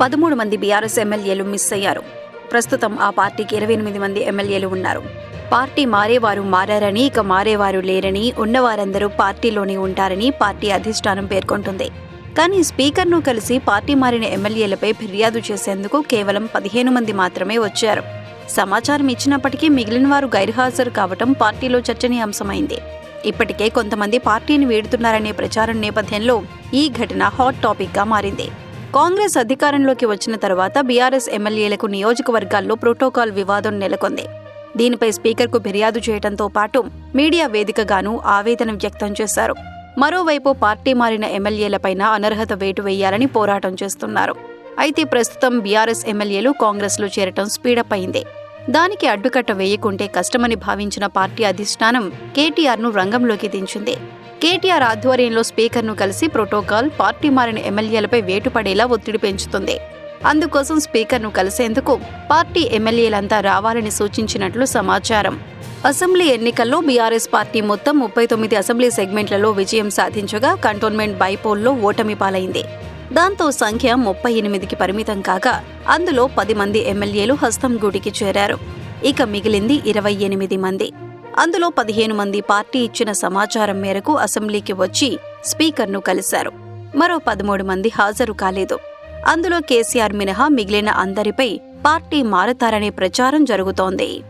పదమూడు మంది బీఆర్ఎస్ ఎమ్మెల్యేలు మిస్ అయ్యారు. ప్రస్తుతం ఆ పార్టీకి ఇరవై ఎనిమిది మంది ఎమ్మెల్యేలు ఉన్నారు. పార్టీ మారేవారు మారారని ఇక మారేవారు లేరని ఉన్నవారందరూ పార్టీలోనే ఉంటారని పార్టీ అధిష్టానం పేర్కొంటుంది. కానీ స్పీకర్ను కలిసి పార్టీ మారిన ఎమ్మెల్యేలపై ఫిర్యాదు చేసేందుకు కేవలం పదిహేను మంది మాత్రమే వచ్చారు. సమాచారం ఇచ్చినప్పటికీ మిగిలిన వారు గైర్హాజరు కావటం పార్టీలో చర్చనీయాంశమైంది. ఇప్పటికే కొంతమంది పార్టీని వీడుతున్నారనే ప్రచారం నేపథ్యంలో ఈ ఘటన హాట్ టాపిక్గా మారింది. కాంగ్రెస్ అధికారంలోకి వచ్చిన తర్వాత బీఆర్ఎస్ ఎమ్మెల్యేలకు నియోజకవర్గాల్లో ప్రోటోకాల్ వివాదం నెలకొంది. దీనిపై స్పీకర్కు ఫిర్యాదు చేయడంతో పాటు మీడియా వేదికగాను ఆవేదన వ్యక్తం చేశారు. మరోవైపు పార్టీ మారిన ఎమ్మెల్యేలపైన అనర్హత వేటు వేయాలని పోరాటం చేస్తున్నారు. అయితే ప్రస్తుతం బీఆర్ఎస్ ఎమ్మెల్యేలు కాంగ్రెస్లో చేరటం స్పీడప్ అయింది. దానికి అడ్డుకట్ట వేయకుంటే కష్టమని భావించిన పార్టీ అధిష్టానం కేటీఆర్ను రంగంలోకి దించింది. కేటీఆర్ ఆధ్వర్యంలో స్పీకర్ను కలిసి ప్రోటోకాల్ పార్టీ మారిన ఎమ్మెల్యేలపై వేటుపడేలా ఒత్తిడి పెంచుతుంది. అందుకోసం స్పీకర్ను కలిసేందుకు పార్టీ ఎమ్మెల్యేలంతా రావాలని సూచించినట్లు సమాచారం. అసెంబ్లీ ఎన్నికల్లో బీఆర్ఎస్ పార్టీ మొత్తం ముప్పై తొమ్మిది అసెంబ్లీ సెగ్మెంట్లలో విజయం సాధించగా కంటోన్మెంట్ బైపోల్లో ఓటమి పాలైంది. దాంతో సంఖ్య ముప్పై ఎనిమిదికి పరిమితం కాగా అందులో పది మంది ఎమ్మెల్యేలు హస్తం గూటికి చేరారు. ఇక మిగిలింది ఇరవై ఎనిమిది మంది. అందులో పదిహేను మంది పార్టీ ఇచ్చిన సమాచారం మేరకు అసెంబ్లీకి వచ్చి స్పీకర్ను కలిశారు. మరో పదమూడు మంది హాజరు కాలేదు. అందులో కేసీఆర్ మినహా మిగిలిన అందరిపై పార్టీ మారతారనే ప్రచారం జరుగుతోంది.